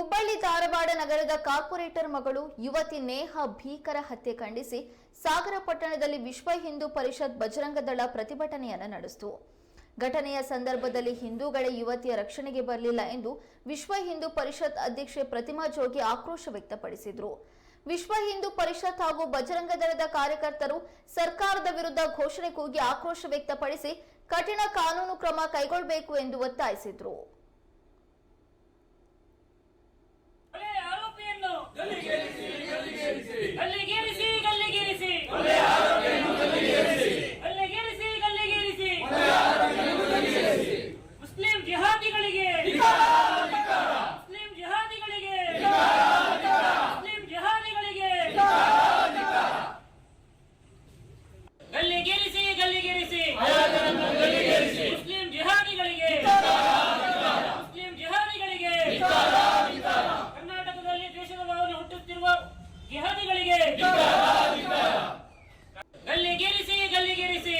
ಹುಬ್ಬಳ್ಳಿ ಧಾರವಾಡ ನಗರದ ಕಾರ್ಪೊರೇಟರ್ ಮಗಳು ಯುವತಿ ನೇಹ ಭೀಕರ ಹತ್ಯೆ ಖಂಡಿಸಿ ಸಾಗರ ಪಟ್ಟಣದಲ್ಲಿ ವಿಶ್ವ ಹಿಂದೂ ಪರಿಷತ್ ಬಜರಂಗ ದಳ ಪ್ರತಿಭಟನೆಯನ್ನು ನಡೆಸಿತು. ಘಟನೆಯ ಸಂದರ್ಭದಲ್ಲಿ ಹಿಂದೂಗಳೇ ಯುವತಿಯ ರಕ್ಷಣೆಗೆ ಬರಲಿಲ್ಲ ಎಂದು ವಿಶ್ವ ಹಿಂದೂ ಪರಿಷತ್ ಅಧ್ಯಕ್ಷೆ ಪ್ರತಿಮಾ ಜೋಗಿ ಆಕ್ರೋಶ ವ್ಯಕ್ತಪಡಿಸಿದರು. ವಿಶ್ವ ಹಿಂದೂ ಪರಿಷತ್ ಹಾಗೂ ಬಜರಂಗ ದಳದ ಕಾರ್ಯಕರ್ತರು ಸರ್ಕಾರದ ವಿರುದ್ಧ ಘೋಷಣೆ ಕೂಗಿ ಆಕ್ರೋಶ ವ್ಯಕ್ತಪಡಿಸಿ ಕಠಿಣ ಕಾನೂನು ಕ್ರಮ ಕೈಗೊಳ್ಳಬೇಕು ಎಂದು ಒತ್ತಾಯಿಸಿದರು ಕೊಲೆ ಆರೋಪಿಯನ್ನು ಗಲ್ಲಿಗೇರಿಸಿ ಗಲ್ಲಿಗೇರಿಸಿ ಗಲ್ಲಿಗೇರಿಸಿ ಗಲ್ಲಿಗೇರಿಸಿ ಮುಸ್ಲಿಂ ಜಿಹಾದಿಗಳಿಗೆ ಮುಸ್ಲಿಂ ಜಿಹಾದಿಗಳಿಗೆ ಮುಸ್ಲಿಂ ಜಿಹಾದಿಗಳಿಗೆ ಗಲ್ಲಿಗೇರಿಸಿ ಗಲ್ಲಿಗೇರಿಸಿ ಮುಸ್ಲಿಂ ಜಿಹಾದಿಗಳಿಗೆ ಮುಸ್ಲಿಂ ಜಿಹಾದಿಗಳಿಗೆ ಕರ್ನಾಟಕದಲ್ಲಿ ದೇಶದ ಭಾವನೆ ಹುಟ್ಟುತ್ತಿರುವ ಜಿಹಾದಿಗಳಿಗೆ ಗಲ್ಲಿಗೇರಿಸಿ ಗಲ್ಲಿಗೇರಿಸಿ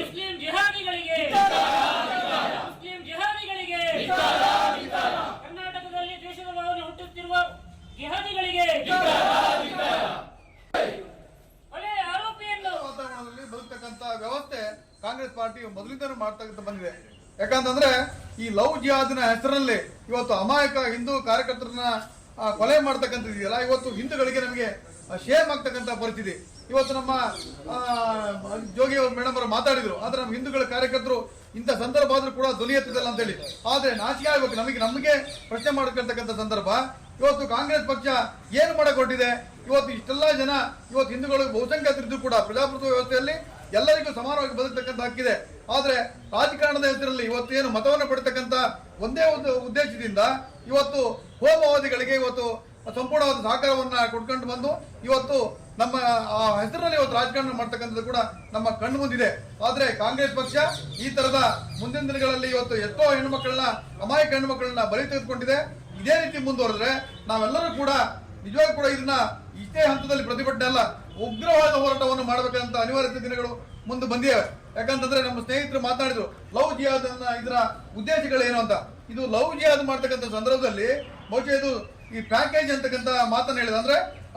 ಮುಸ್ಲಿಂ ಜಿಹಾದಿಗಳಿಗೆ ಮುಸ್ಲಿಂ ಜಿಹಾದಿಗಳಿಗೆ ಕರ್ನಾಟಕದಲ್ಲಿ ದೇಶದ ಭಾವನೆ ಹುಟ್ಟುತ್ತಿರುವ ಜಿಹಾದಿಗಳಿಗೆ ಕೊಲೆ ಆರೋಪಿಯನ್ನು ವಾತಾವರಣದಲ್ಲಿ ಬದುಕ್ತಕ್ಕಂತ ವ್ಯವಸ್ಥೆ ಕಾಂಗ್ರೆಸ್ ಪಾರ್ಟಿ ಮೊದಲಿಂದನೂ ಮಾಡ್ತಾ ಬಂದಿದೆ. ಯಾಕಂತಂದ್ರೆ ಈ ಲವ್ ಜಿಹಾದ್ನ ಹೆಸರಲ್ಲಿ ಇವತ್ತು ಅಮಾಯಕ ಹಿಂದೂ ಕಾರ್ಯಕರ್ತರನ್ನ ಕೊಲೆ ಮಾಡ್ತಕ್ಕಂಥದ್ದು ಇದೆಯಲ್ಲ ಇವತ್ತು ಹಿಂದೂಗಳಿಗೆ ನಮಗೆ ಶೇಮ್ ಆಗ್ತಕ್ಕಂಥ ಪರಿಸ್ಥಿತಿ. ಇವತ್ತು ನಮ್ಮ ಜೋಗಿ ಅವರು ಮೇಡಮ್ ಅವರು ಮಾತಾಡಿದ್ರು. ಆದ್ರೆ ನಮ್ಮ ಹಿಂದೂಗಳ ಕಾರ್ಯಕರ್ತರು ಇಂಥ ಸಂದರ್ಭ ಆದ್ರೂ ಕೂಡ ದೊಲಿಯತ್ತಿದಲ್ಲ ಅಂತ ಹೇಳಿ. ಆದ್ರೆ ನಾಚಿಕೆ ಆಗ್ಬೇಕು. ನಮಗೆ ನಮಗೆ ಪ್ರಶ್ನೆ ಮಾಡ್ಕೊಳ್ತಕ್ಕಂಥ ಸಂದರ್ಭ. ಇವತ್ತು ಕಾಂಗ್ರೆಸ್ ಪಕ್ಷ ಏನು ಮಾಡಿಕೊಟ್ಟಿದೆ? ಇವತ್ತು ಇಷ್ಟೆಲ್ಲ ಜನ, ಇವತ್ತು ಹಿಂದೂಗಳು ಬಹುಸಂಖ್ಯಾತರಿದ್ದು ಕೂಡ ಪ್ರಜಾಪ್ರಭುತ್ವ ವ್ಯವಸ್ಥೆಯಲ್ಲಿ ಎಲ್ಲರಿಗೂ ಸಮಾನವಾಗಿ ಬದುಕತಕ್ಕಂಥ ಹಕ್ಕಿದೆ. ಆದರೆ ರಾಜಕಾರಣದ ಹೆಸರಲ್ಲಿ ಇವತ್ತು ಏನು ಮತವನ್ನು ಪಡಿತಕ್ಕಂಥ ಒಂದೇ ಒಂದು ಉದ್ದೇಶದಿಂದ ಇವತ್ತು ಹೋಮವಾದಿಗಳಿಗೆ ಇವತ್ತು ಸಂಪೂರ್ಣವಾದ ಸಹಕಾರವನ್ನು ಕೊಡ್ಕೊಂಡು ಬಂದು ಇವತ್ತು ನಮ್ಮ, ಆ ಹೆಸರಿನಲ್ಲಿ ಇವತ್ತು ರಾಜಕಾರಣ ಮಾಡ್ತಕ್ಕಂಥದ್ದು ಕೂಡ ನಮ್ಮ ಕಣ್ಣು ಮುಂದಿದೆ. ಆದರೆ ಕಾಂಗ್ರೆಸ್ ಪಕ್ಷ ಈ ತರದ ಮುಂದಿನ ದಿನಗಳಲ್ಲಿ ಇವತ್ತು ಎಷ್ಟೋ ಹೆಣ್ಣುಮಕ್ಕಳನ್ನ, ಅಮಾಯಕ ಹೆಣ್ಣುಮಕ್ಕಳನ್ನ ಬಲಿ ತೆಗೆದುಕೊಂಡಿದೆ. ಇದೇ ರೀತಿ ಮುಂದುವರೆದ್ರೆ ನಾವೆಲ್ಲರೂ ಕೂಡ ನಿಜವಾಗೂ ಕೂಡ ಇದನ್ನ ಇಷ್ಟೇ ಹಂತದಲ್ಲಿ ಪ್ರತಿಭಟನೆ ಅಲ್ಲ, ಉಗ್ರವಾದ ಹೋರಾಟವನ್ನು ಮಾಡಬೇಕಂತ ಅನಿವಾರ್ಯತೆ ದಿನಗಳು ಮುಂದೆ ಬಂದಿವೆ. ಯಾಕಂತಂದ್ರೆ ನಮ್ಮ ಸ್ನೇಹಿತರು ಮಾತನಾಡಿದ್ರು ಲವ್ ಅನ್ನ ಇದರ ಉದ್ದೇಶಗಳೇನು ಅಂತ. ಇದು ಲವ್ ಜಿಹಾದ್ ಮಾಡ್ತಕ್ಕಂಥ ಸಂದರ್ಭದಲ್ಲಿ ಬಹುಶಃ ಇದು ಈ ಪ್ಯಾಕೇಜ್ ಅಂತಕ್ಕಂಥ ಮಾತನ್ನ ಹೇಳಿದ. ಅಂದ್ರೆ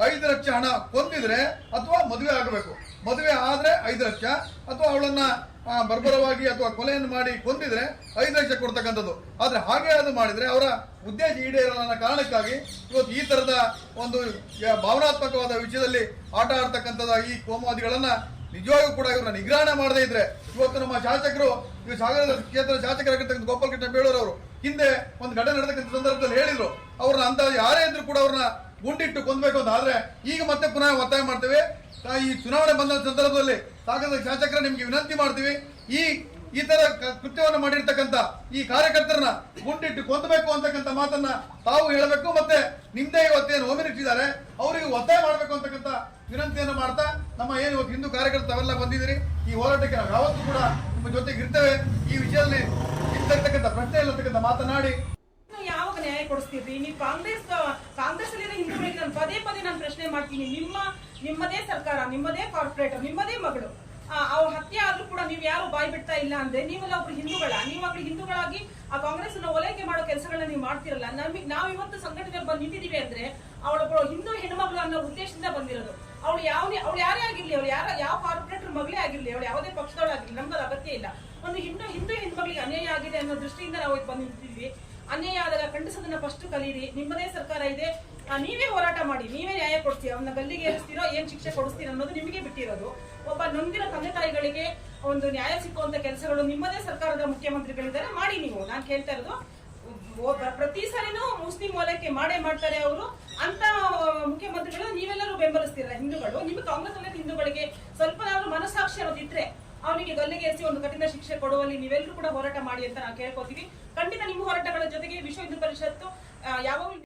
ಐದು ಲಕ್ಷ ಹಣ ಕೊಂದಿದ್ರೆ ಅಥವಾ ಮದುವೆ ಆಗಬೇಕು. ಮದುವೆ ಆದ್ರೆ ಐದು ಲಕ್ಷ, ಅಥವಾ ಅವಳನ್ನ ಬರ್ಬರವಾಗಿ ಅಥವಾ ಕೊಲೆಯನ್ನು ಮಾಡಿ ಕೊಂದಿದ್ರೆ ಐದು ಲಕ್ಷ ಕೊಡ್ತಕ್ಕಂಥದ್ದು. ಆದರೆ ಹಾಗೆ ಅದು ಮಾಡಿದ್ರೆ ಅವರ ಉದ್ದೇಶ ಈಡೇರಲ್ಲ ಅನ್ನೋ ಕಾರಣಕ್ಕಾಗಿ ಇವತ್ತು ಈ ತರದ ಒಂದು ಭಾವನಾತ್ಮಕವಾದ ವಿಷಯದಲ್ಲಿ ಆಟ ಆಡ್ತಕ್ಕಂಥದ್ದು ಈ ಕೋಮವಾದಿಗಳನ್ನ ನಿಜವಾಗೂ ಕೂಡ ಇವ್ರನ್ನ ನಿಗ್ರಹಣೆ ಮಾಡದೇ ಇದ್ರೆ ಇವತ್ತು ನಮ್ಮ ಶಾಸಕರು, ಈ ಸಾಗರದ ಕ್ಷೇತ್ರದ ಶಾಸಕರಾಗಿರ್ತಕ್ಕಂಥ ಗೋಪಾಲ್ ಕೃಷ್ಣ ಬೇಳೂರು ಅವರು ಹಿಂದೆ ಒಂದು ಘಟನೆ ನಡೆದಕ್ಕಂಥ ಸಂದರ್ಭದಲ್ಲಿ ಹೇಳಿದ್ರು. ಅವ್ರನ್ನ ಅಂತ ಯಾರೇ ಇದ್ರು ಕೂಡ ಅವ್ರನ್ನ ಗುಂಡಿಟ್ಟು ಕೊಂದಬೇಕು ಅಂತ ಆದ್ರೆ ಈಗ ಮತ್ತೆ ಪುನಃ ಒತ್ತಾಯ ಮಾಡ್ತೇವೆ. ಈ ಚುನಾವಣೆ ಬಂದ ಸಂದರ್ಭದಲ್ಲಿ ಸಾಗರದ ಶಾಸಕರ ನಿಮಗೆ ವಿನಂತಿ ಮಾಡ್ತೀವಿ. ಈ ಈ ತರ ಕೃತ್ಯವನ್ನು ಮಾಡಿರ್ತಕ್ಕಂಥ ಈ ಕಾರ್ಯಕರ್ತರನ್ನ ಗುಂಡಿಟ್ಟು ಕೊಂದಬೇಕು ಅಂತಕ್ಕಂಥ ಮಾತನ್ನ ತಾವು ಹೇಳಬೇಕು ಮತ್ತೆ ನಿಮ್ದೇ ಇವತ್ತೇನು ಹೋಮಿನಿಟ್ಟಿದ್ದಾರೆ ಅವರಿಗೆ ಒತ್ತಾಯ ಮಾಡಬೇಕು ಅಂತಕ್ಕಂಥ ವಿನಂತಿಯನ್ನು ಮಾಡ್ತಾ ನಮ್ಮ ಏನು ಇವತ್ತು ಹಿಂದೂ ಕಾರ್ಯಕರ್ತರು ತಾವೆಲ್ಲ ಬಂದಿದ್ದೀರಿ, ಈ ಹೋರಾಟಕ್ಕೆ ನಾವು ಯಾವತ್ತೂ ಕೂಡ ನಿಮ್ಮ ಜೊತೆಗೆ ಇರ್ತೇವೆ. ಈ ವಿಷಯದಲ್ಲಿ ಇರ್ತಕ್ಕಂಥ ಪ್ರಶ್ನೆ ಇಲ್ಲತಕ್ಕಂಥ ಮಾತನಾಡಿ. ಯಾವಾಗ ನ್ಯಾಯ ಕೊಡಿಸ್ತೀರಿ? ನೀವು ಕಾಂಗ್ರೆಸ್ ಕಾಂಗ್ರೆಸ್ ಹಿಂದೂಗಳಿಗೆ ನಾನು ಪದೇ ಪದೇ ನಾನು ಪ್ರಶ್ನೆ ಮಾಡ್ತೀನಿ. ನಿಮ್ಮ ನಿಮ್ಮದೇ ಸರ್ಕಾರ, ನಿಮ್ಮದೇ ಕಾರ್ಪೊರೇಟರ್ ನಿಮ್ಮದೇ ಮಗಳು. ಅವ್ರ ಹತ್ಯೆ ಆದ್ರೂ ಕೂಡ ನೀವು ಯಾರು ಬಾಯಿ ಬಿಡ್ತಾ ಇಲ್ಲ ಅಂದ್ರೆ ನೀವೆಲ್ಲ ಒಬ್ರು ಹಿಂದೂಗಳ. ನೀವಾಗ್ಲಿ ಹಿಂದೂಗಳಾಗಿ ಆ ಕಾಂಗ್ರೆಸ್ ಒಲೈಕೆ ಮಾಡೋ ಕೆಲಸಗಳನ್ನ ನೀವು ಮಾಡ್ತಿರಲ್ಲ. ನಮಗೆ, ನಾವು ಇವತ್ತು ಸಂಘಟನೆ ಬಂದು ನಿಂತಿದೀವಿ ಅಂದ್ರೆ ಅವಳೊಬ್ಬಳು ಹಿಂದೂ ಹೆಣ್ಮಗಳು ಅನ್ನೋ ಉದ್ದೇಶದಿಂದ ಬಂದಿರೋದು. ಅವ್ಳು ಯಾವ ಅವ್ಳು ಯಾರೇ ಆಗಿರ್ಲಿ, ಅವಳು ಯಾರ, ಯಾವ ಕಾರ್ಪೊರೇಟರ್ ಮಗಳೇ ಆಗಿರ್ಲಿ, ಅವ್ಳು ಯಾವುದೇ ಪಕ್ಷದವಳಾಗಿರ್ಲಿ ನಮ್ಗೆ ಅಗತ್ಯ ಇಲ್ಲ. ಒಂದು ಹಿಂದೂ ಹಿಂದೂ ಹೆಣ್ಮಗಳಿಗೆ ಅನ್ಯಾಯ ಆಗಿದೆ ಅನ್ನೋ ದೃಷ್ಟಿಯಿಂದ ನಾವು ಬಂದು ನಿಂತಿದ್ವಿ. ಅನ್ಯಾಯ ಆದಾಗ ಖಂಡಿಸೋದನ್ನ ಫಸ್ಟ್ ಕಲೀರಿ. ನಿಮ್ಮದೇ ಸರ್ಕಾರ ಇದೆ. ನೀವೇ ಹೋರಾಟ ಮಾಡಿ. ನೀವೇ ನ್ಯಾಯ ಕೊಡ್ತೀರ. ಅವನ್ನ ಗಲ್ಲಿಗೆ ಏರಿಸ್ತೀರೋ, ಏನ್ ಶಿಕ್ಷೆ ಕೊಡಿಸ್ತೀರ ಅನ್ನೋದು ನಿಮಗೆ ಬಿಟ್ಟಿರೋದು. ಒಬ್ಬ ನೊಂದಿರ ತಂದೆ ತಾಯಿಗಳಿಗೆ ಒಂದು ನ್ಯಾಯ ಸಿಕ್ಕುವಂತ ಕೆಲಸಗಳು ನಿಮ್ಮದೇ ಸರ್ಕಾರದ ಮುಖ್ಯಮಂತ್ರಿಗಳಿದ್ದಾರೆ. ಮಾಡಿ ನೀವು. ನಾನು ಕೇಳ್ತಾ ಇರೋದು ಪ್ರತಿ ಸಾರಿನೂ ಮುಸ್ಲಿಂ ವಲಯಕ್ಕೆ ಮಾಡೇ ಮಾಡ್ತಾರೆ ಅವರು. ಅಂತ ಮುಖ್ಯಮಂತ್ರಿಗಳು ನೀವೆಲ್ಲರೂ ಬೆಂಬಲಿಸ್ತೀರ? ಹಿಂದೂಗಳು? ನಿಮ್ಗೆ ಕಾಂಗ್ರೆಸ್ ಅಲ್ಲದ ಹಿಂದೂಗಳಿಗೆ ಸ್ವಲ್ಪ ಮನಸ್ಸಾಕ್ಷಿ ಅನ್ನೋದಿದ್ರೆ, ಅವನಿಗೆ ಗಲ್ಲಿಗೆ ಎಸಿ ಒಂದು ಕಠಿಣ ಶಿಕ್ಷೆ ಕೊಡುವಲ್ಲಿ ನೀವೆಲ್ಲರೂ ಕೂಡ ಹೋರಾಟ ಮಾಡಿ ಅಂತ ನಾವು ಕೇಳ್ಕೊತೀವಿ ಖಂಡಿತ ನಿಮ್ಮ ಹೋರಾಟಗಳ ಜೊತೆಗೆ ವಿಶ್ವ ಹಿಂದೂ ಪರಿಷತ್ತು ಯಾವ